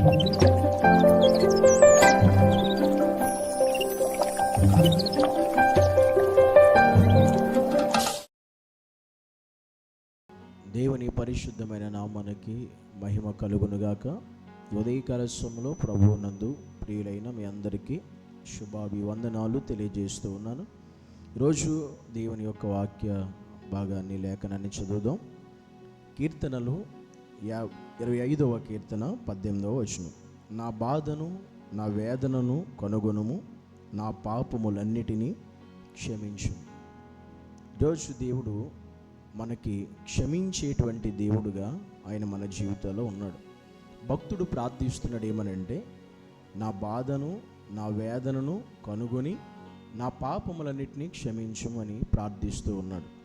దేవుని పరిశుద్ధమైన నామానికి మహిమ కలుగునుగాక. ఉదయకాల ప్రభు నందు ప్రియులైన మీ అందరికీ శుభాభివందనాలు తెలియజేస్తూ ఉన్నాను. ఈరోజు దేవుని యొక్క వాక్య భాగాన్ని లేఖనాన్ని చదువుదాం. కీర్తనలు యా ఇరవై ఐదవ కీర్తన పద్దెనిమిదవ వచనం. నా బాధను నా వేదనను కనుగొనుము నా పాపములన్నిటినీ క్షమించు రోజు దేవుడు మనకి క్షమించేటువంటి దేవుడుగా ఆయన మన జీవితంలో ఉన్నాడు. భక్తుడు ప్రార్థిస్తున్నాడు ఏమనంటే నా బాధను నా వేదనను కనుగొని నా పాపములన్నిటినీ క్షమించమని ప్రార్థిస్తూ ఉన్నాడు.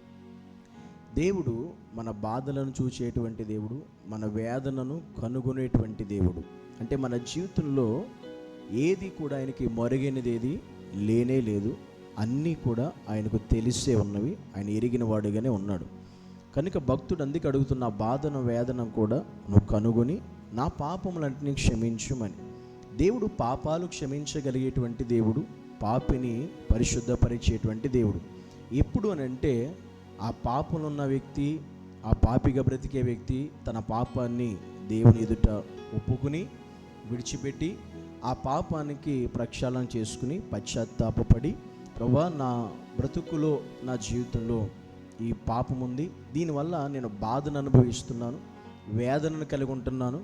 దేవుడు మన బాధలను చూచేటువంటి దేవుడు మన వేదనను కనుగొనేటువంటి దేవుడు. అంటే మన జీవితంలో ఏది కూడా ఆయనకి మరుగైనది ఏది లేనే లేదు. అన్నీ కూడా ఆయనకు తెలిసే ఉన్నవి. ఆయన ఎరిగిన వాడుగానే ఉన్నాడు. కనుక భక్తుడు అందుకు అడుగుతున్న బాధను వేదన కూడా నువ్వు కనుగొని నా పాపములన్నింటినీ క్షమించుమని. దేవుడు పాపాలు క్షమించగలిగేటువంటి దేవుడు పాపిని పరిశుద్ధపరిచేటువంటి దేవుడు. ఎప్పుడు అని అంటే ఆ పాపనున్న వ్యక్తి ఆ పాపిగా బ్రతికే వ్యక్తి తన పాపాన్ని దేవుని ఎదుట ఒప్పుకుని విడిచిపెట్టి ఆ పాపానికి ప్రక్షాళన చేసుకుని పశ్చాత్తాపపడి ప్రభా నా బ్రతుకులో నా జీవితంలో ఈ పాపం ఉంది. దీనివల్ల నేను బాధను అనుభవిస్తున్నాను వేదనను కలిగి ఉంటున్నాను.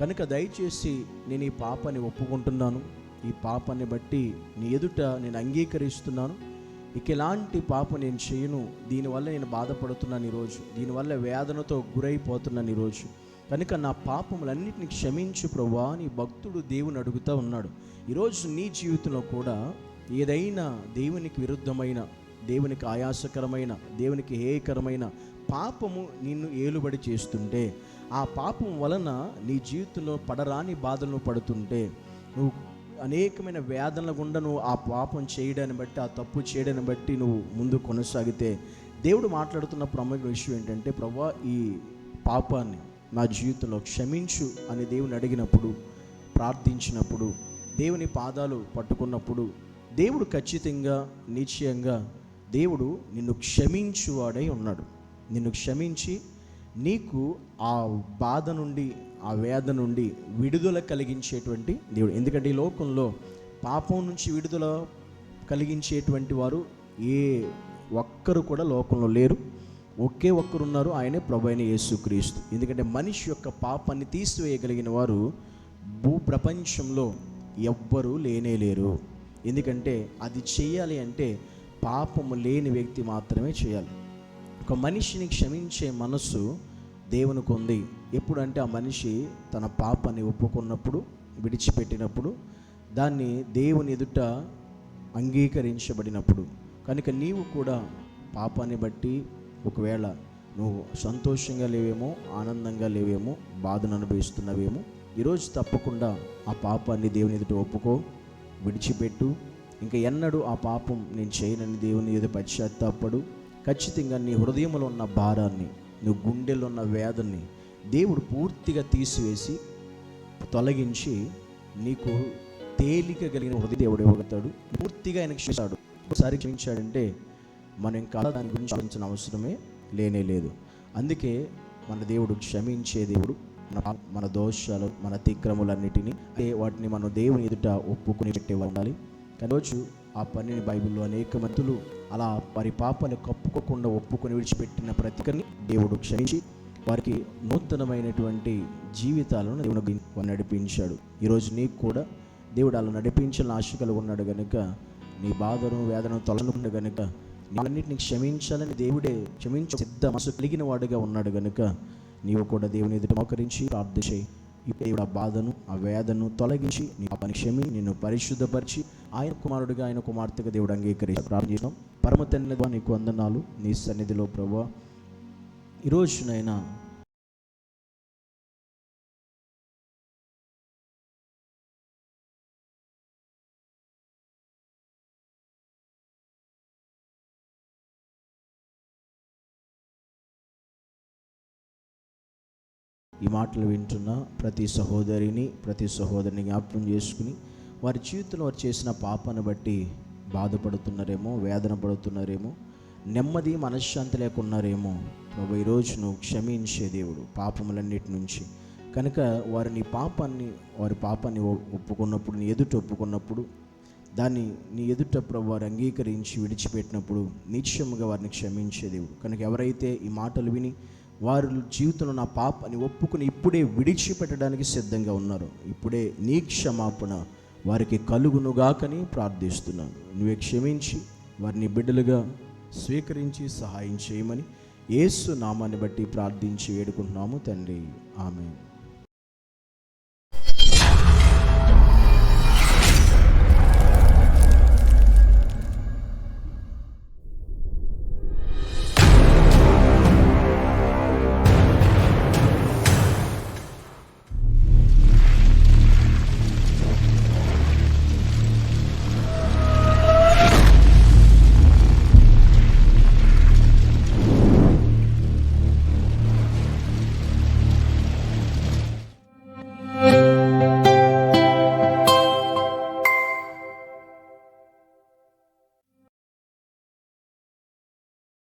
కనుక దయచేసి నేను ఈ పాపాన్ని ఒప్పుకుంటున్నాను. ఈ పాపాన్ని బట్టి నీ ఎదుట నేను అంగీకరిస్తున్నాను. ఇక ఎలాంటి పాపం నేను చేయను దీనివల్ల నేను బాధపడుతున్నాను ఈరోజు దీనివల్ల వేదనతో గురైపోతున్నాను ఈరోజు. కనుక నా పాపములన్నింటినీ క్షమించు ప్రభా నీ భక్తుడు దేవుని అడుగుతూ ఉన్నాడు. ఈరోజు నీ జీవితంలో కూడా ఏదైనా దేవునికి విరుద్ధమైన దేవునికి ఆయాసకరమైన దేవునికి హేయకరమైన పాపము నిన్ను ఏలుబడి చేస్తుంటే ఆ పాపం వలన నీ జీవితంలో పడరాని బాధలను పడుతుంటే నువ్వు అనేకమైన వేదనల గుండా నువ్వు ఆ పాపం చేయడాన్ని బట్టి ఆ తప్పు చేయడాన్ని బట్టి నువ్వు ముందు కొనసాగితే దేవుడు మాట్లాడుతున్న ప్రముఖ విషయం ఏంటంటే ప్రభా ఈ పాపాన్ని నా జీవితంలో క్షమించు అని దేవుని అడిగినప్పుడు ప్రార్థించినప్పుడు దేవుని పాదాలు పట్టుకున్నప్పుడు దేవుడు ఖచ్చితంగా నిశ్చయంగా దేవుడు నిన్ను క్షమించువాడై ఉన్నాడు. నిన్ను క్షమించి నీకు ఆ బాధ నుండి ఆ వేద నుండి విడుదల కలిగించేటువంటి దేవుడు. ఎందుకంటే ఈ లోకంలో పాపం నుంచి విడుదల కలిగించేటువంటి వారు ఏ ఒక్కరు కూడా లోకంలో లేరు. ఒకే ఒక్కరు ఉన్నారు ఆయనే ప్రభు అయిన యేసుక్రీస్తు. ఎందుకంటే మనిషి యొక్క పాపాన్ని తీసివేయగలిగిన వారు భూ ప్రపంచంలో ఎవ్వరూ లేనే లేరు. ఎందుకంటే అది చేయాలి అంటే పాపము లేని వ్యక్తి మాత్రమే చేయాలి. ఒక మనిషిని క్షమించే మనస్సు దేవునికి ఉంది ఎప్పుడంటే ఆ మనిషి తన పాపాన్ని ఒప్పుకున్నప్పుడు విడిచిపెట్టినప్పుడు దాన్ని దేవుని ఎదుట అంగీకరించబడినప్పుడు. కనుక నీవు కూడా పాపాన్ని బట్టి ఒకవేళ నువ్వు సంతోషంగా లేవేమో ఆనందంగా లేవేమో బాధను అనుభవిస్తున్నవేమో ఈరోజు తప్పకుండా ఆ పాపాన్ని దేవుని ఎదుట ఒప్పుకో విడిచిపెట్టు. ఇంకా ఎన్నడూ ఆ పాపం నేను చేయనని దేవుని ఎదుట పశ్చాత్తాపడు. ఖచ్చితంగా నీ హృదయంలో ఉన్న భారాన్ని నువ్వు గుండెలో ఉన్న వేదన్ని దేవుడు పూర్తిగా తీసివేసి తొలగించి నీకు తేలిక కలిగిన హృదయ దేవుడు ఇవ్వగలుగుతాడు పూర్తిగా ఆయన క్షమిస్తాడు. ఒకసారి క్షమించాడంటే మనం ఇంకా దాని గురించి ఆలోచించిన అవసరమే లేనే లేదు. అందుకే మన దేవుడు క్షమించే దేవుడు మన మన దోషాలు మన అతిక్రములన్నిటినీ వాటిని మనం దేవుని ఎదుట ఒప్పుకుని పెట్టే ఉండాలి. కానీ రోజు ఆ పనిని బైబిల్లో అనేక మంతులు అలా వారి పాపాలు కప్పుకోకుండా ఒప్పుకొని విడిచిపెట్టిన ప్రతికని దేవుడు క్షమించి వారికి నూతనమైనటువంటి జీవితాలను దేవుడు నడిపించాడు. ఈరోజు నీకు కూడా దేవుడు అలా నడిపించాలని ఆశ కలిగి ఉన్నాడు కనుక నీ బాధను వేదనను తొలగకుండా గనుక అన్నింటిని క్షమించాలని దేవుడే క్షమించ సిద్ధ మనసు కలిగిన వాడుగా ఉన్నాడు కనుక నీవు కూడా దేవుని ఎదుట మోకరించి ప్రార్థన చేయి. ఇప్పుడు ఆ బాధను ఆ వేదను తొలగించి నీ పాపని క్షమి నిన్ను పరిశుద్ధపరిచి ఆయన కుమారుడిగా ఆయన కుమార్తెగా దేవుడు అంగీకరించి ప్రార్థన చేద్దాం పరమ తండ్రి నీకు వందనాలు. నీ సన్నిధిలో ప్రభా ఈరోజునైనా ఈ మాటలు వింటున్న ప్రతి సహోదరిని ప్రతి సహోదరిని జ్ఞాపకం చేసుకుని వారి జీవితంలో వారు చేసిన పాపాన్ని బట్టి బాధపడుతున్నారేమో వేదన పడుతున్నారేమో నెమ్మది మనశ్శాంతి లేకున్నారేమో ప్రభు ఈరోజు నువ్వు క్షమించే దేవుడు పాపములన్నిటి నుంచి. కనుక వారు నీ పాపాన్ని వారి పాపాన్ని ఒ- ఒప్పుకున్నప్పుడు నీ ఎదుట ఒప్పుకున్నప్పుడు దాన్ని నీ ఎదుట ప్రభు వారు అంగీకరించి విడిచిపెట్టినప్పుడు నిత్యముగా వారిని క్షమించే దేవుడు. కనుక ఎవరైతే ఈ మాటలు విని వారి జీవితంలో నా పాపని ఒప్పుకుని ఇప్పుడే విడిచిపెట్టడానికి సిద్ధంగా ఉన్నారు. ఇప్పుడే నీ క్షమాపణ వారికి కలుగునుగాకని ప్రార్థిస్తున్నాను. నువ్వే క్షమించి వారిని బిడ్డలుగా స్వీకరించి సహాయం చేయమని ఏసు నామాన్ని బట్టి ప్రార్థించి వేడుకుంటున్నాము తండ్రి. ఆమె